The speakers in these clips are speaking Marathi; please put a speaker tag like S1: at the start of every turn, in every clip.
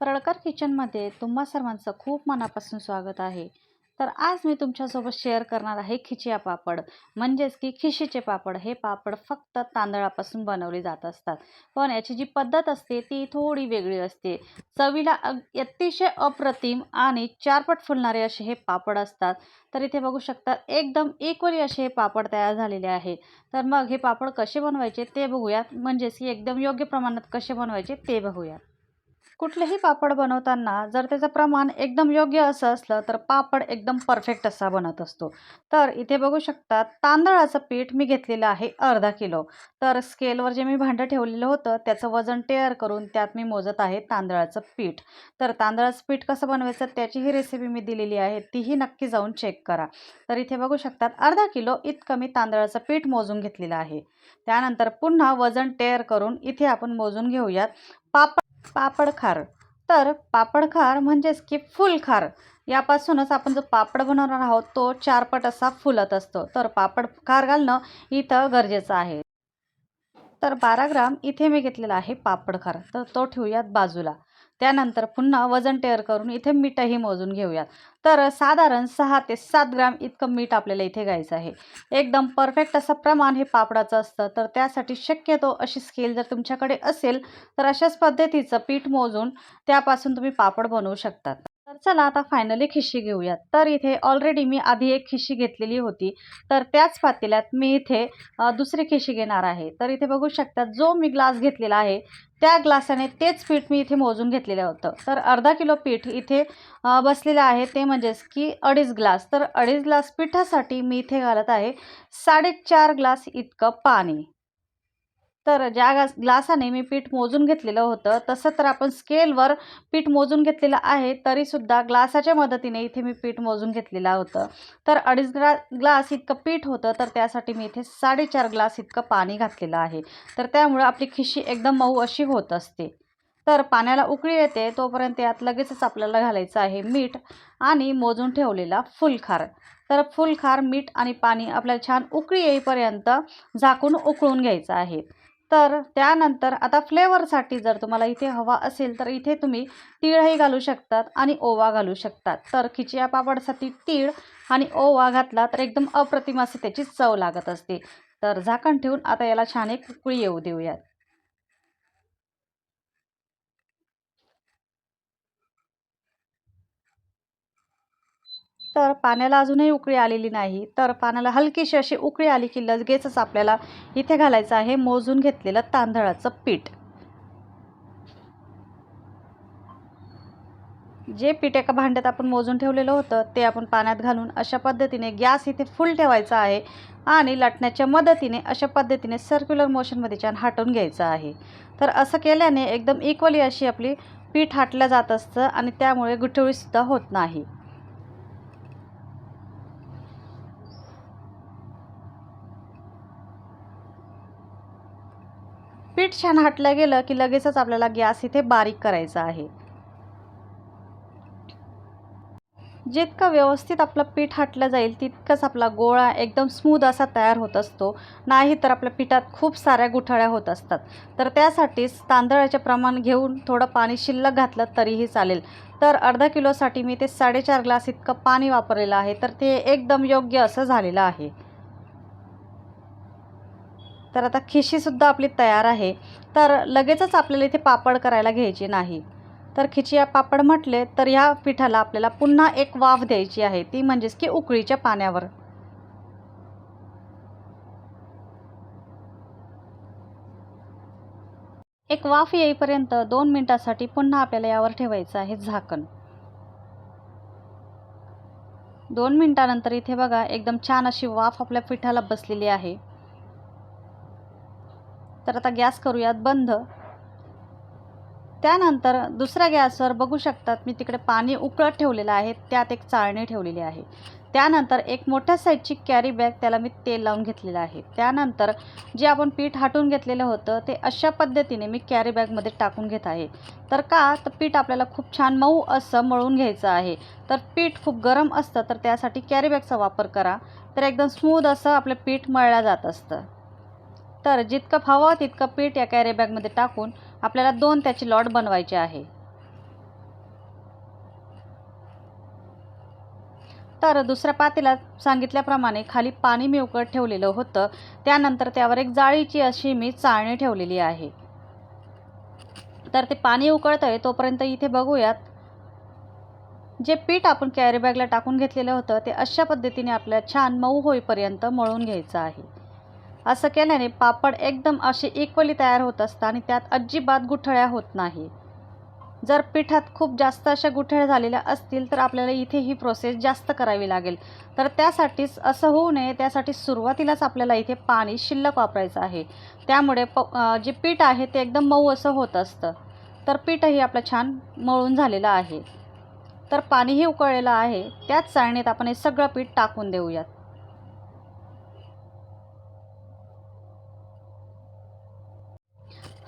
S1: परळकर किचनमध्ये तुम्हा सर्वांचं खूप मनापासून स्वागत आहे. तर आज मी तुमच्यासोबत शेअर करणार आहे खिचिया पापड. म्हणजेच की खिशीचे पापड. हे पापड फक्त तांदळापासून बनवले जात असतात. पण याची जी पद्धत असते ती थोडी वेगळी असते. चवीला अग अतिशय अप्रतिम आणि चारपट फुलणारे असे हे पापड असतात. तर इथे बघू शकता एकदम इक्वली असे हे पापड तयार झालेले आहे. तर मग हे पापड कसे बनवायचे ते बघूयात. म्हणजेच की एकदम योग्य प्रमाणात कसे बनवायचे ते बघूयात. कुठलेही पापड बनवताना जर त्याचं प्रमाण एकदम योग्य असं असलं तर पापड एकदम परफेक्ट असा बनत असतो. तर इथे बघू शकता तांदळाचं पीठ मी घेतलेलं आहे अर्धा किलो. तर स्केलवर जे मी भांडं ठेवलेलं होतं त्याचं वजन टेअर करून त्यात मी मोजत आहे तांदळाचं पीठ. तर तांदळाचं पीठ कसं बनवायचं त्याची ही रेसिपी मी दिलेली आहे तीही नक्की जाऊन चेक करा. तर इथे बघू शकतात अर्धा किलो इतकं मी तांदळाचं पीठ मोजून घेतलेलं आहे. त्यानंतर पुन्हा वजन टेअर करून इथे आपण मोजून घेऊयात. पापड पापड खार. तर पापड खार म्हणजेच की फुल खार. यापासूनच आपण जो पापड बनवणार आहोत तो चारपट असा फुलत असतो. तर पापड खार घालणं इथं गरजेचं आहे. तर बारा ग्राम इथे मी घेतलेला आहे पापड खार. तर तो ठेवूयात बाजूला. त्यानंतर पुन्हा वजन टेअर करून इथे मीठही मोजून घेऊयात. तर साधारण सहा ते सात ग्राम इतकं मीठ आपल्याला इथे घ्यायचं आहे. एकदम परफेक्ट असं प्रमाण हे पापडाचं असतं. तर त्यासाठी शक्यतो अशी स्केल जर तुमच्याकडे असेल तर अशाच पद्धतीचं पीठ मोजून त्यापासून तुम्ही पापड बनवू शकतात. तर चला आता फायनली खिशी घेऊयात. तर इथे ऑलरेडी मी आधी एक खिशी घेतलेली होती. तर त्याच पातेल्यात मी इथे दुसरी खिशी घेणार आहे. तर इथे बघू शकता जो मी ग्लास घेतलेला आहे त्या ग्लासाने तेच पीठ मी इथे मोजून घेतलेलं होतं. तर अर्धा किलो पीठ इथे बसलेलं आहे ते म्हणजेच की अडीच ग्लास तर अडीच ग्लास पिठासाठी मी इथे घालत आहे साडेचार ग्लास इतकं पाणी. तर ज्या ग्लास ग्लासाने मी पीठ मोजून घेतलेलं होतं तसं तर आपण स्केलवर पीठ मोजून घेतलेलं आहे तरीसुद्धा ग्लासाच्या मदतीने इथे मी पीठ मोजून घेतलेलं होतं. तर अडीच ग्ला ग्लास इतकं पीठ होतं तर त्यासाठी मी इथे साडेचार ग्लास इतकं पाणी घातलेलं आहे. तर त्यामुळं आपली खिशी एकदम मऊ अशी होत असते. तर पाण्याला उकळी येते तोपर्यंत यात लगेचच आपल्याला घालायचं आहे मीठ आणि मोजून ठेवलेला फुलखार. तर फुलखार मीठ आणि पाणी आपल्याला छान उकळी येईपर्यंत झाकून उकळून घ्यायचं आहे. तर त्यानंतर आता फ्लेवरसाठी जर तुम्हाला इथे हवा असेल तर इथे तुम्ही तीळही घालू शकतात आणि ओवा घालू शकतात. तर खिचिया पापडसाठी तीळ आणि ओवा घातला तर एकदम अप्रतिम असे त्याची चव लागत असते. तर झाकण ठेवून आता याला छान एक उकळी येऊ देऊयात. तर पाण्याला अजूनही उकळी आलेली नाही. तर पाण्याला हलकीशी अशी उकळी आली की लगेचच आपल्याला इथे घालायचं आहे मोजून घेतलेलं तांदळाचं पीठ. जे पीठ एका भांड्यात आपण मोजून ठेवलेलं होतं ते आपण पाण्यात घालून अशा पद्धतीने गॅस इथे फुल ठेवायचा आहे आणि लाटण्याच्या मदतीने अशा पद्धतीने सर्क्युलर मोशनमध्ये छान हाटून घ्यायचं आहे. तर असं केल्याने एकदम इक्वली अशी आपली पीठ हाटलं जात असतं आणि त्यामुळे गुठळीसुद्धा होत नाही. पीठ छान हाटलं गेलं की लगेचच आपल्याला गॅस इथे बारीक करायचा आहे. जितकं व्यवस्थित आपलं पीठ हाटलं जाईल तितकंच आपला गोळा एकदम स्मूद असा तयार होत असतो. नाही तर आपल्या पिठात खूप साऱ्या गुठळ्या होत असतात. तर त्यासाठीच तांदळाचे प्रमाण घेऊन थोडं पाणी शिल्लक घातलं तरीही चालेल. तर अर्धा किलोसाठी मी ते साडेचार ग्लास इतकं पाणी वापरलेलं आहे तर ते एकदम योग्य असं झालेलं आहे. तर आता खिशीसुद्धा आपली तयार आहे. तर लगेचच आपल्याला इथे पापड करायला घ्यायची नाही. तर खिचिया पापड म्हटले तर ह्या पिठाला आपल्याला पुन्हा एक वाफ द्यायची आहे. ती म्हणजेच की उकळीच्या पाण्यावर. एक वाफ येईपर्यंत दोन मिनटासाठी पुन्हा आपल्याला यावर ठेवायचं आहे झाकण. दोन मिनटानंतर इथे बघा एकदम छान अशी वाफ आपल्या पिठाला बसलेली आहे. तर आता गॅस करूयात बंद. त्यानंतर दुसऱ्या गॅसवर बघू शकतात मी तिकडे पाणी उकळत ठेवलेलं आहे त्यात एक चाळणी ठेवलेली आहे. त्यानंतर एक मोठ्या साईजची कॅरी बॅग त्याला मी तेल लावून घेतलेलं आहे. त्यानंतर जे आपण पीठ हाटून घेतलेलं होतं ते अशा पद्धतीने मी कॅरी बॅगमध्ये टाकून घेत आहे. तर का? तर पीठ आपल्याला खूप छान मऊ असं मळून घ्यायचं आहे. तर पीठ खूप गरम असतं तर त्यासाठी कॅरी बॅगचा वापर करा. तर एकदम स्मूद असं आपलं पीठ मळलं जात असतं. तर जितकं फावं तितकं पीठ या कॅरीबॅगमध्ये टाकून आपल्याला दोन त्याची लॉट बनवायची आहे. तर दुसऱ्या पातेला सांगितल्याप्रमाणे खाली पाणी मी उकळत ठेवलेलं होतं. त्यानंतर त्यावर एक जाळीची अशी मी चाळणी ठेवलेली आहे. तर ते पाणी उकळतं आहे तोपर्यंत इथे बघूयात. जे पीठ आपण कॅरीबॅगला टाकून घेतलेलं होतं ते अशा पद्धतीने आपल्याला छान मऊ होईपर्यंत मळून घ्यायचं आहे. असं केल्याने पापड एकदम असे इक्वली तयार होत असतात आणि त्यात अजिबात गुठळ्या होत नाही जर पिठात खूप जास्त अशा गुठळ्या झालेल्या असतील तर आपल्याला इथे ही प्रोसेस जास्त करावी लागेल. तर त्यासाठीच असं होऊ नये त्यासाठी सुरुवातीलाच आपल्याला इथे पाणी शिल्लक वापरायचं आहे. त्यामुळे प जे पीठ आहे ते एकदम मऊ असं होत असतं. तर पीठही आपलं छान मळून झालेलं आहे. तर पाणीही उकळलेलं आहे. त्याच चाळणीत आपण हे सगळं पीठ टाकून देऊयात.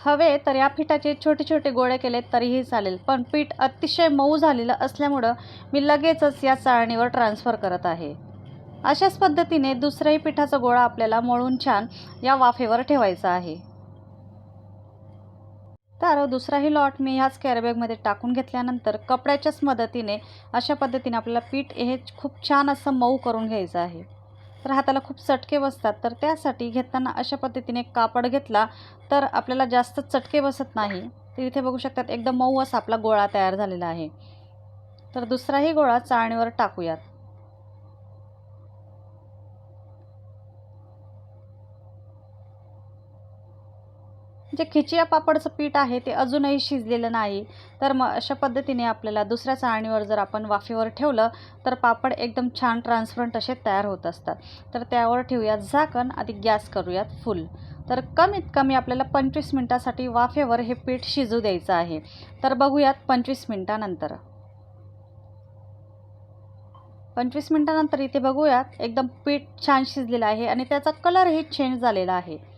S1: हवे तर या पिठाचे छोटे छोटे गोळे केले तरीही चालेल. पण पीठ अतिशय मऊ झालेलं असल्यामुळं मी लगेचच या चाळणीवर ट्रान्सफर करत आहे. अशाच पद्धतीने दुसऱ्याही पिठाचा गोळा आपल्याला मळून छान या वाफेवर ठेवायचा आहे. तर दुसराही लॉट मी ह्याच कॅरबॅगमध्ये टाकून घेतल्यानंतर कपड्याच्याच मदतीने अशा पद्धतीने आपल्याला पीठ हे खूप छान असं मऊ करून घ्यायचं आहे. तर हाताला खूप चटके बसतात. तर त्यासाठी घेताना अशा पद्धतीने कापड घेतला तर आपल्याला जास्त चटके बसत नाही. तर इथे बघू शकतात एकदम मऊ असा आपला गोळा तयार झालेला आहे. तर दुसराही गोळा चाळणीवर टाकूयात. जे खिचिया पापडचं पीठ आहे ते अजूनही शिजलेलं नाही. तर मग अशा पद्धतीने आपल्याला दुसऱ्या चाळणीवर जर आपण वाफेवर ठेवलं तर पापड एकदम छान ट्रान्सपरंट असे तयार होत असतात. तर त्यावर ठेवूयात झाकण आधी गॅस करूयात फुल. तर कमीत कमी आपल्याला पंचवीस मिनटासाठी वाफेवर हे पीठ शिजू द्यायचं आहे. तर बघूयात पंचवीस मिनटानंतर. पंचवीस मिनटानंतर इथे बघूयात एकदम पीठ छान शिजलेलं आहे आणि त्याचा कलरही चेंज झालेला आहे.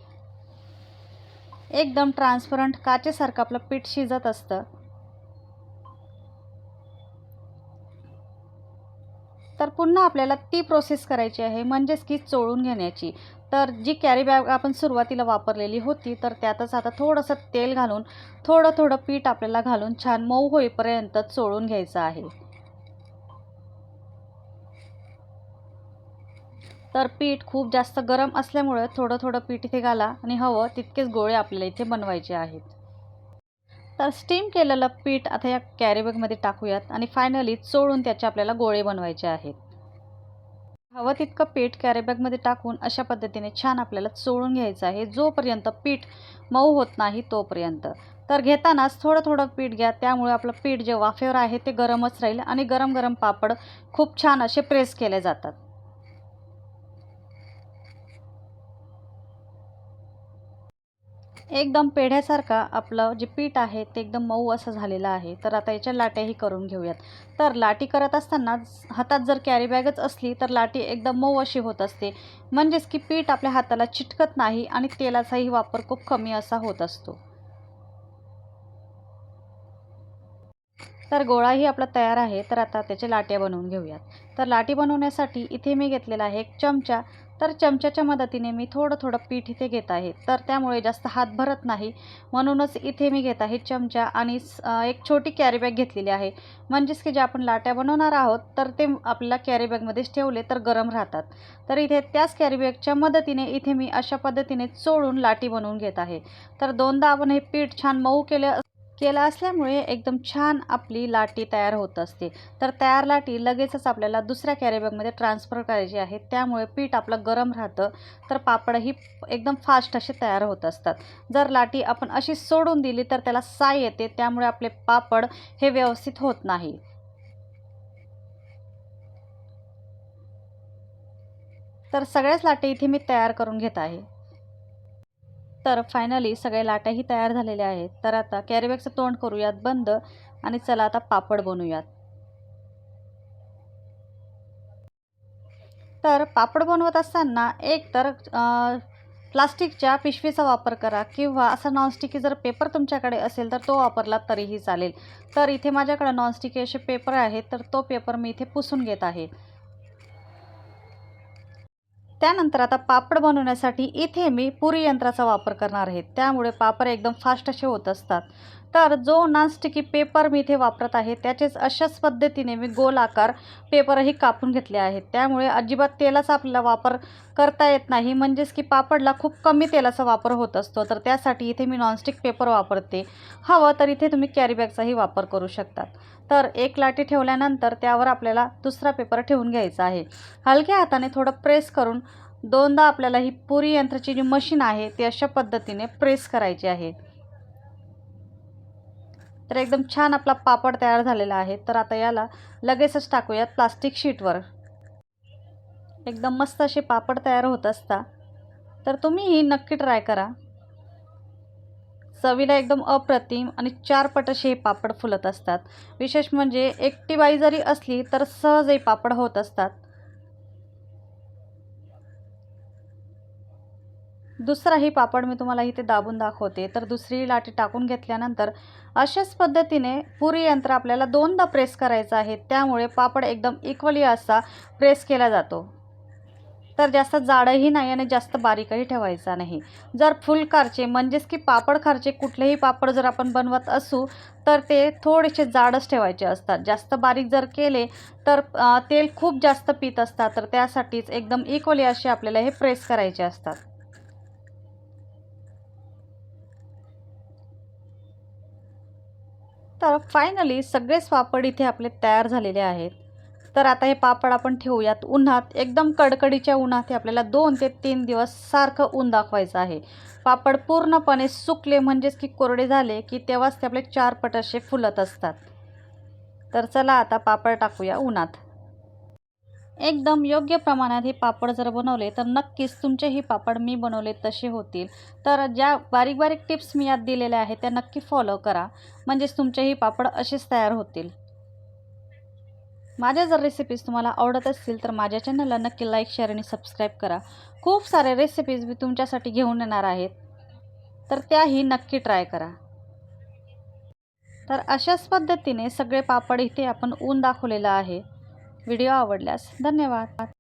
S1: एकदम ट्रान्सपरंट काचेसारखं आपलं पीठ शिजत असतं. तर पुन्हा आपल्याला ती प्रोसेस करायची आहे म्हणजेच की चोळून घेण्याची. तर जी कॅरी बॅग आपण सुरुवातीला वापरलेली होती तर त्यातच आता थोडंसं तेल घालून थोडं थोडं पीठ आपल्याला घालून छान मऊ होईपर्यंत चोळून घ्यायचं आहे. तर पीठ खूप जास्त गरम असल्यामुळे थोडं थोडं पीठ इथे घाला आणि हवं तितकेच गोळे आपल्याला इथे बनवायचे आहेत. तर स्टीम केलेलं पीठ आता या कॅरीबॅगमध्ये टाकूयात आणि फायनली चोळून त्याचे आपल्याला गोळे बनवायचे आहेत. हवं तितकं पीठ कॅरीबॅगमध्ये टाकून अशा पद्धतीने छान आपल्याला चोळून घ्यायचं आहे. जोपर्यंत पीठ मऊ होत नाही तोपर्यंत. तर घेतानाच थोडं थोडं पीठ घ्या. त्यामुळे आपलं पीठ जे वाफेवर आहे ते गरमच राहील आणि गरम गरम पापड खूप छान असे प्रेस केले जातात. एकदम पेढ्यासारखा आपलं जे पीठ आहे ते एकदम मऊ असं झालेलं आहे. तर आता याच्या लाट्याही करून घेऊयात. तर लाटी करत असताना हातात जर कॅरी बॅगच असली तर लाटी एकदम मऊ अशी होत असते. म्हणजेच की पीठ आपल्या हाताला चिटकत नाही आणि तेलाचाही वापर खूप कमी असा होत असतो. तर गोळाही आपला तयार आहे. तर आता त्याच्या लाट्या बनवून घेऊयात. तर लाटी बनवण्यासाठी इथे मी घेतलेला आहे एक चमचा तर चमच्याच्या मदतीने मी थोडं थोडं पीठ इथे घेत आहे. तर त्यामुळे जास्त हात भरत नाही. म्हणूनच इथे मी घेत आहे चमचा आणि एक छोटी कॅरीबॅग घेतलेली आहे. म्हणजेच की जे आपण लाट्या बनवणार आहोत तर ते आपल्याला कॅरीबॅगमध्येच ठेवले तर गरम राहतात. तर इथे त्याच कॅरीबॅगच्या मदतीने इथे मी अशा पद्धतीने चोळून लाटी बनवून घेत आहे. तर दोनदा आपण हे पीठ छान मऊ केले केलं असल्यामुळे एकदम छान आपली लाटी तयार होत असते. तर तयार लाटी लगेचच आपल्याला दुसऱ्या कॅरीबॅगमध्ये ट्रान्सफर करायची आहे. त्यामुळे पीठ आपलं गरम राहतं. तर पापडही एकदम फास्ट असे तयार होत असतात. जर लाटी आपण अशी सोडून दिली तर त्याला साय येते. त्यामुळे आपले पापड हे व्यवस्थित होत नाही. तर सगळ्याच लाटे इथे मी तयार करून घेत आहे. तर फायनली सगळ्या लाट्याही तयार झालेल्या आहेत. तर आता कॅरीबॅगचं तोंड करूयात बंद आणि चला आता पापड बनवूयात. तर पापड बनवत असताना एक तर प्लास्टिकच्या पिशवीचा वापर करा किंवा असा नॉनस्टिकी जर पेपर तुमच्याकडे असेल तर तो वापरला तरीही चालेल. तर इथे माझ्याकडे नॉनस्टिकी असे पेपर आहेत तर तो पेपर मी इथे पुसून घेत आहे. त्यानंतर आता पापड बनवण्यासाठी इथे मी पुरी यंत्राचा वापर करणार आहे. त्यामुळे पापड एकदम फास्ट असे होत असतात. तर जो नॉनस्टिकी पेपर मी इथे वापरत आहे त्याचेच अशाच पद्धतीने मी गोल आकार पेपरही कापून घेतले आहेत. त्यामुळे अजिबात तेलाचा आपल्याला वापर करता येत नाही म्हणजेच की पापडला खूप कमी तेलाचा वापर होत असतो. तर त्यासाठी इथे मी नॉनस्टिक पेपर वापरते. हवं तर इथे तुम्ही कॅरीबॅगचाही वापर करू शकतात. तर एक लाटी ठेवल्यानंतर त्यावर आपल्याला दुसरा पेपर ठेवून घ्यायचा आहे. हलक्या हाताने थोडं प्रेस करून दोनदा आपल्याला ही पुरी यंत्राची जी मशीन आहे ती अशा पद्धतीने प्रेस करायची आहे. तर एकदम छान आपला पापड तयार झालेला आहे. तर आता याला लगेचच टाकूयात प्लास्टिक शीटवर एकदम मस्त असे पापड तयार होत असता. तर तुम्हीही नक्की ट्राय करा. चवीला एकदम अप्रतिम आणि चार पट असे हे पापड फुलत असतात. विशेष म्हणजे एकटी बाई जरी असली तर सहजही पापड होत असतात. दुसराही पापड मी तुम्हाला इथे दाबून दाखवते. तर दुसरी लाटी टाकून घेतल्यानंतर अशाच पद्धतीने पुरी यंत्र आपल्याला दोनदा प्रेस करायचं आहे. त्यामुळे पापड एकदम इक्वली असा प्रेस केला जातो. तर जास्त जाडही नाही आणि जास्त बारीकही ठेवायचा नाही. जर फुल खारचे म्हणजेच की पापड खारचे कुठलेही पापड जर आपण बनवत असू तर ते थोडेसे जाडच ठेवायचे असतात. जास्त बारीक जर केले तर तेल खूप जास्त पीत असतात. तर त्यासाठीच एकदम इक्वली असे आपल्याला हे प्रेस करायचे असतात. तर फायनली सगळेच पापड इथे आपले तयार झालेले आहेत. तर आता हे पापड आपण ठेवूयात. उन्हात एकदम कडकडीच्या उन्हात हे आपल्याला दोन ते तीन दिवस सारखं ऊन दाखवायचं आहे. पापड पूर्णपणे सुकले म्हणजेच की कोरडे झाले की तेव्हाच ते आपले चार पट असे फुलत असतात. तर चला आता पापड टाकूया उन्हात. एकदम योग्य प्रमाणात हे पापड जर बनवले तर नक्कीच तुमचेही पापड मी बनवले तसे होतील. तर ज्या बारीक बारीक टिप्स मी यात दिलेल्या आहेत त्या नक्की फॉलो करा. म्हणजेच तुमचेही पापड असेच तयार होतील. माझ्या जर रेसिपीज तुम्हाला आवडत असतील तर माझ्या चॅनलला नक्की लाईक शेअर आणि सबस्क्राईब करा. खूप सारे रेसिपीज मी तुमच्यासाठी घेऊन येणार आहेत. तर त्याही नक्की ट्राय करा. तर अशाच पद्धतीने सगळे पापड इथे आपण ऊन दाखवलेलं आहे. व्हिडिओ आवडल्यास धन्यवाद.